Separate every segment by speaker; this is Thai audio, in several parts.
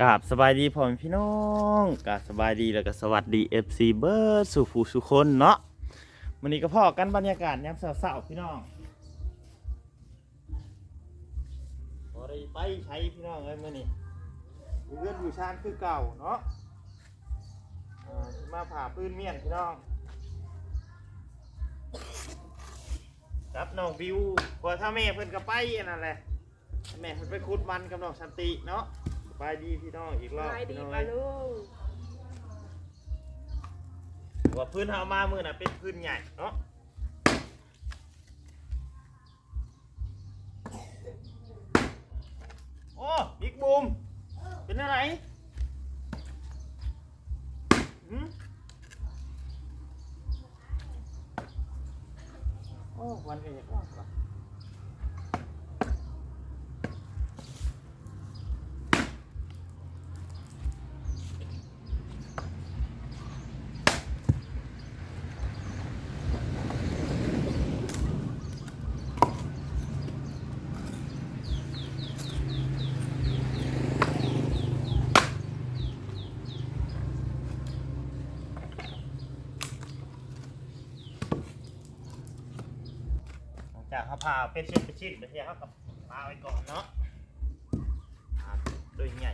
Speaker 1: กราบสบายดีพ่อแม่พี่น้องกราบสบายดีแล้วก็สวัสดี FC เบิร์ดสู่ผู้สุคนเนาะวันนี้ก็พอกันบรรยากาศยามเช้าๆพี่น้องบ่ได้ไปใช้พี่น้องเอ้ยมื้อนี้อยู่อนอยู่ชานคือเก่าเนาะมาผ่าปืนเมียนพี่น้องรับน้องบิวกว่าถ้าแม่เพิ่นก็ไปอันนั่นแหละแม่เพิ่นไปคุดมันกับน้องสันติเนาะ บายดีพี่น้องอีกรอบ
Speaker 2: สบายดี
Speaker 1: พี่น้อง
Speaker 2: ปะ
Speaker 1: เอ้ย
Speaker 2: ลุง
Speaker 1: ว่าพื้นเฮามามือน่ะเป็นพื้นใหญ่เนาะโอ้บิ๊กบูมเป็นอะไรหืมโอ้วันกันอย่างว่า จากเขาพาเป็นชิ้นเป็นชิ้นเดี๋ยวเขากับพาไว้ก่อนเนาะโดยใหญ่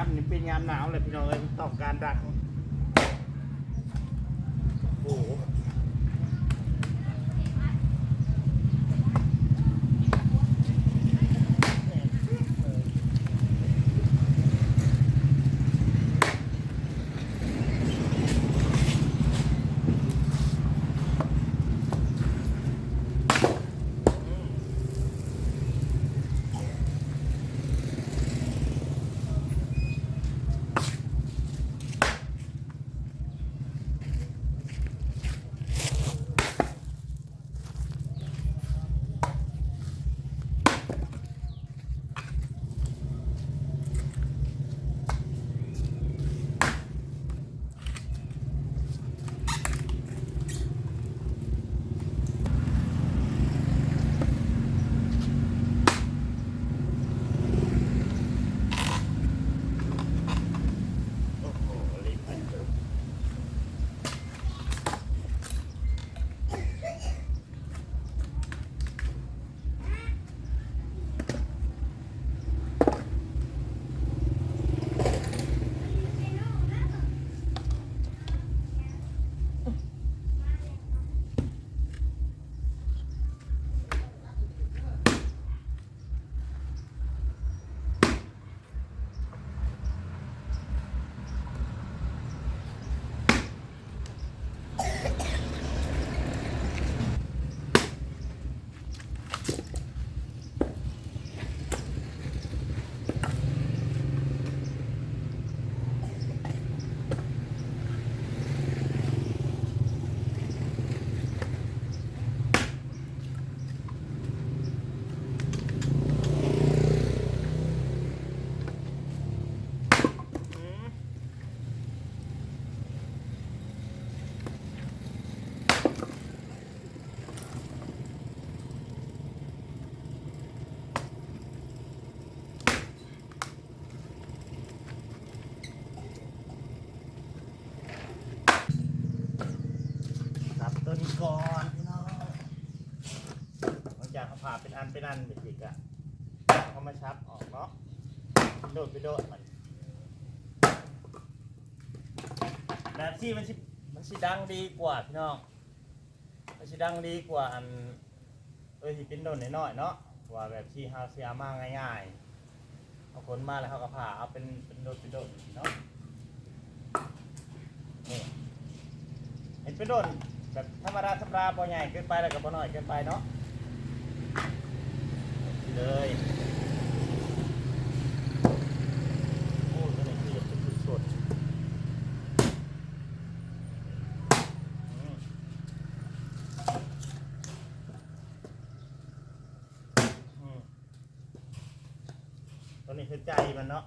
Speaker 1: ามนี่เป็นยามหนาวเลยพี่น้องเลยต้องการดัก ก่อนพี่น้องหลังจากเขาผ่าเป็นอันเป็นอันเด็กๆอะเขามาชับออกเนาะโดดไปโดดมันแบบที่มันชิมันชิดังดีกว่าพี่น้องมันชิดังดีกว่าอันเออที่เป็นโดนน้อยๆเนาะว่าแบบที่ฮาเซียมาง่ายๆเอาเอาขนมาแล้วเขาก็ผ่าเอาเป็นเป็นโดดเป็นโดดเนาะนี่เห็นเป็นโดด แบบธรรมดาธรรมดาพอใหญ่เกินไปแล้วก็พอน้อยเกินไปเนาะเลยโอ้ตัวนี้คือจะเป็นสุดๆอืมอืมตัวนี้คือใจมันเนาะ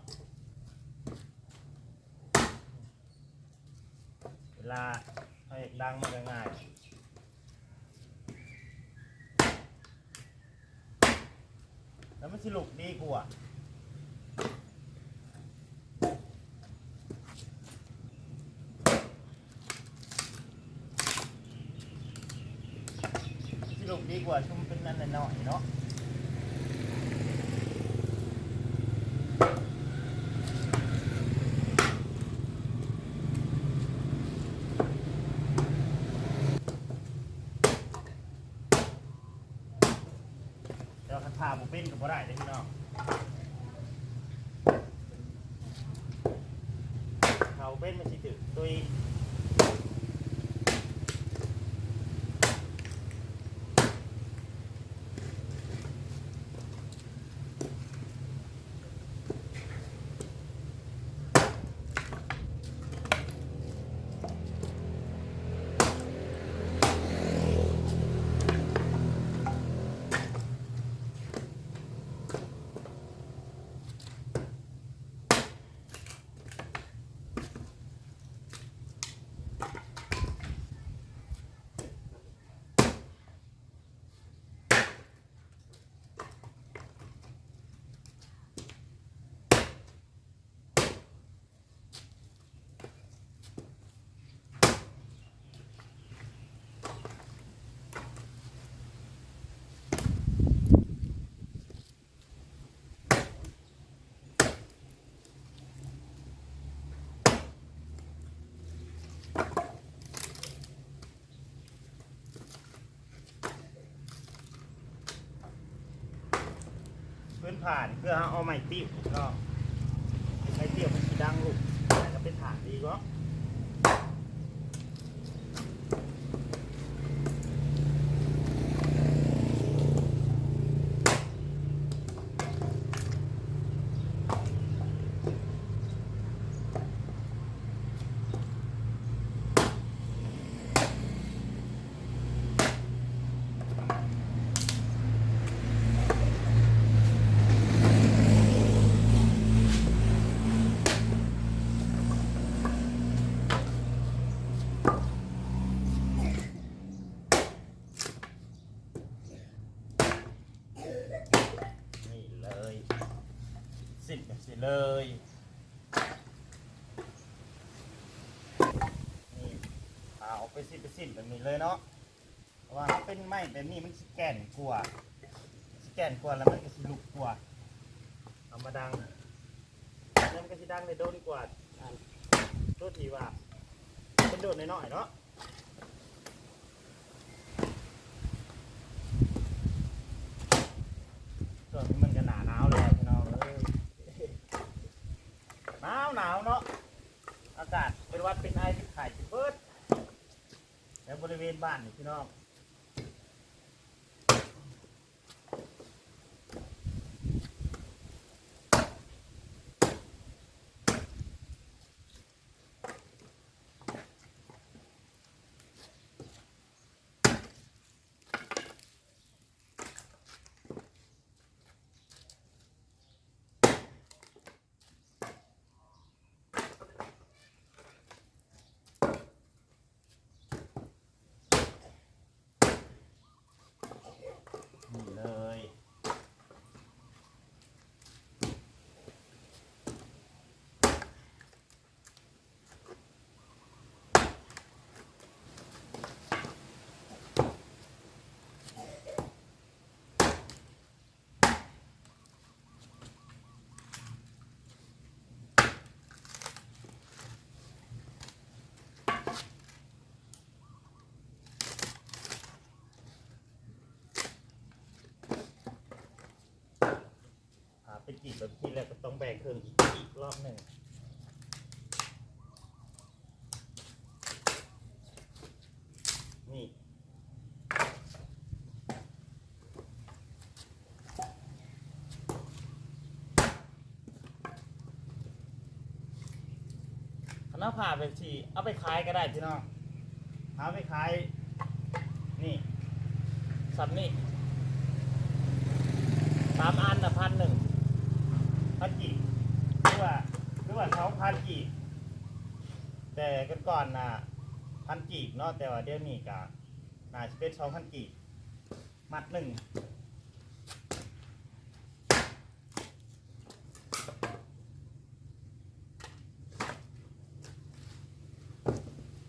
Speaker 1: เวลา ให้ดังมันก็ง่ายแล้วมันสิลุกดีกว่าสิลุกดีกว่าชุ่มเป็นนั่นหน่อยเนาะ เดี๋ยวคันพา บ่ได้เลยพี่น้องเขาเป็นมันสิถึกตุย พื้นผ่านเพื่อเอาไม้ติ้วก็ไม้ติ้วมันสิดังลูกแต่ก็เป็นฐานดีก็นี่เลยสิ้นแบบสิ เลย นี่เอาไปสิ้นไปสิ้นแบบนี้เลยเนาะ เพราะว่าถ้าเป็นไม้แบบนี้มันสแกนกว่าสแกนกว่าแล้วมันก็สิลุกกว่าเอามาดังแล้วมันก็สิดังในโดนกว่าอันตัวทีว่าเป็นโดดน้อยๆเนาะ ช่วงนี้มันก็หนาหนาวเลยพี่น้องเอ้ยหนาวหนาวเนาะ อากาศเป็นวัดเป็นไอเป็นไข่เป็นเบิดแล้วบริเวณบ้านนี่พี่น้อง กรีดแบบที่แล้วก็ต้องแบ่งเครื่องอีกอีกรอบหนึ่งนี่คณะผ่าแบบที่เอาไปขายก็ได้พี่น้องเอาไปขายนี่สับนี่สามอันนะพันหนึ่ง พันกี่หรือว่าหรือว่าสองพันกี่แต่กันก่อนนะพันกีบเนาะแต่ว่าเดี๋ยวนี้กะน่าจะเป็นสองพันกีบมัดหนึ่ง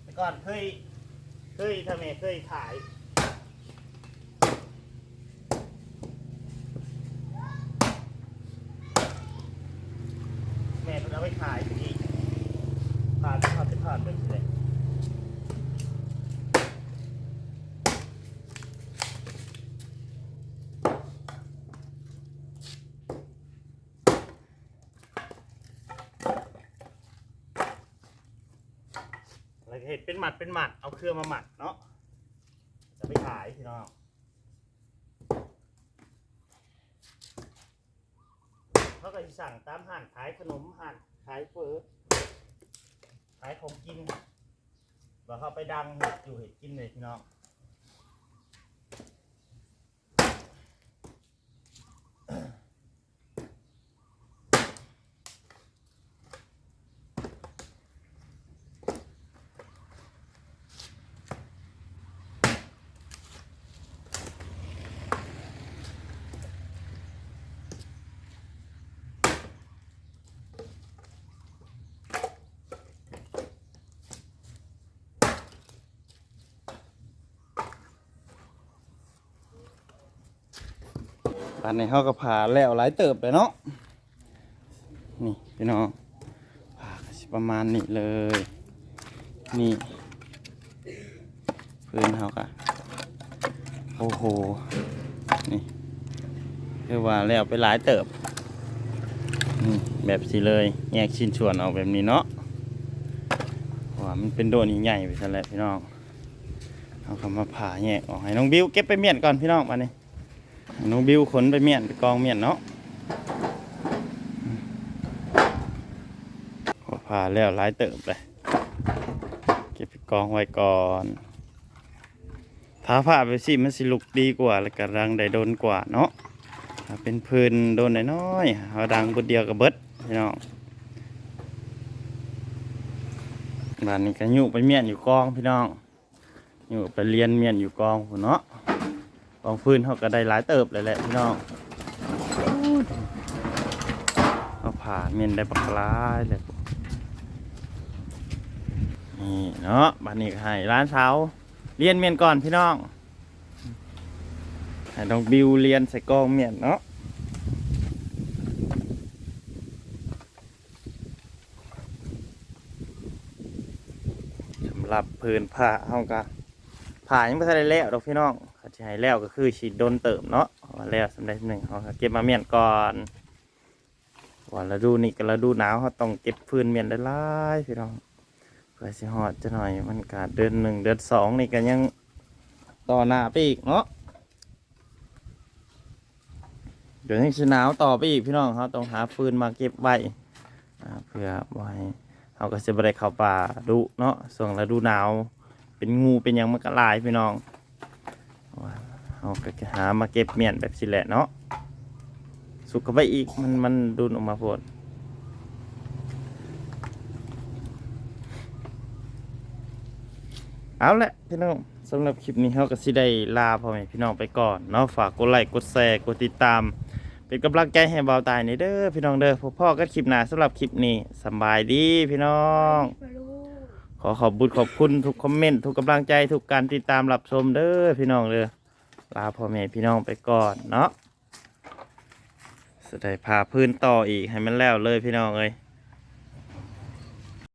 Speaker 1: แต่ก่อนเคยเคยทำไมเคยขาย แม่มันเอาไปขายอีกผ่านผ่านไปผ่านไปเลย แล้วก็เห็ดเป็นหมัดเป็นหมัด เอาเครื่องมาหมัดเนาะ จะไปขายพี่น้องเขาก็จะสั่งตามห้านขายขนมห้านขายเฟอขายของกินว่าเขาไปดังเห็ดอยู่เห็ดกินเลยพี่น้อง ป่านนี้เขาก็ผ่าแล้วหลายเติบเลยเนาะนี่พี่น้องผ่าประมาณนี้เลย นี่พื้นเขาก็โอ้โหนี่คือว่าแล้วไปหลายเติบนี่แบบสิเลยแยกชิ้นส่วนออกแบบนี้เนาะว่ามันเป็นโดนใหญ่ไปซะแล้วพี่น้องเอาคำมาผ่าแยกออกให้น้องบิวเก็บไปเมียนก่อนพี่น้องมานี่ น้องบิวขนไปเมียนไปกองเมียนเนาะขอผ่าแล้วหลายเติบเลยเก็บไปกองไว้ก่อนถ้าผ่าไปสิมันสิลุกดีกว่าแล้วก็รังได้โดนกว่าเนาะถ้าเป็นพื้นโดนน้อยๆเอาดังบุดเดียวกับเบิดพี่น้องบ้านนี้ก็อยู่ไปเมียนอยู่กองพี่น้องอยู่ไปเรียนเมียนอยู่กองพุ่เนาะ กองฟืนเขาก็ได้หลายเติบเลยแหละพี่น้องเอาผ่าเมียนได้ปักลายเลยนี่เนาะบ้านนี้ก็ให้ร้านเช้าเรียนเมียนก่อนพี่น้องให้น้องบิวเรียนใส่กองเมียนเนาะสำหรับพื้นผ้าเฮาก็ผ่ายังไม่ทันได้แล้วดอกพี่น้อง เขาจะให้แล้วก็คือฉีดโดนเติมเนาะว่าแล้วสำเร็จหนึ่งเขาก็เก็บมาเมียนก่อนว่าฤดูนี้กับฤดูหนาวเขาต้องเก็บฟืนเมียนได้หลายพี่น้องเพื่อสิฮอดจะหน่อยมันกาดเดือนหนึ่งเดือนสองนี่ก็ยังต่อหน้าไปอีกเนาะเดี๋ยวนี้สิหนาวต่อไปอีกพี่น้องเขาต้องหาฟืนมาเก็บไว้เพื่อไว้เขาก็จะไปได้เข้าป่าดุเนาะส่วนฤดูหนาว เป็นงูเป็นยังมันก็ลายพี่น้อง ว่าเอาก็จะหามาเก็บเมียนแบบสิแหละเนาะสุกเข้าไปอีกมันมันดุนออกมาโพดเอาละพี่น้องสำหรับคลิปนี้เขาก็สิได้ลาพ่อแม่พี่น้องไปก่อนเนาะฝากกดไลค์กดแชร์กดติดตาม เป็นกำลังใจให้เบาตายในเด้อพี่น้องเด้อพบพ่อกันคลิปหน้าสำหรับคลิปนี้สบายดีพี่น้อง ขอขอบบุญขอบคุณทุกคอมเมนต์ทุกกำลังใจทุกการติดตามรับชมเด้อพี่น้องเด้อลาพ่อแม่พี่น้องไปก่อนเนาะสไดพาพื้นต่ออีกให้มันแล้วเลยพี่น้องเอ้ย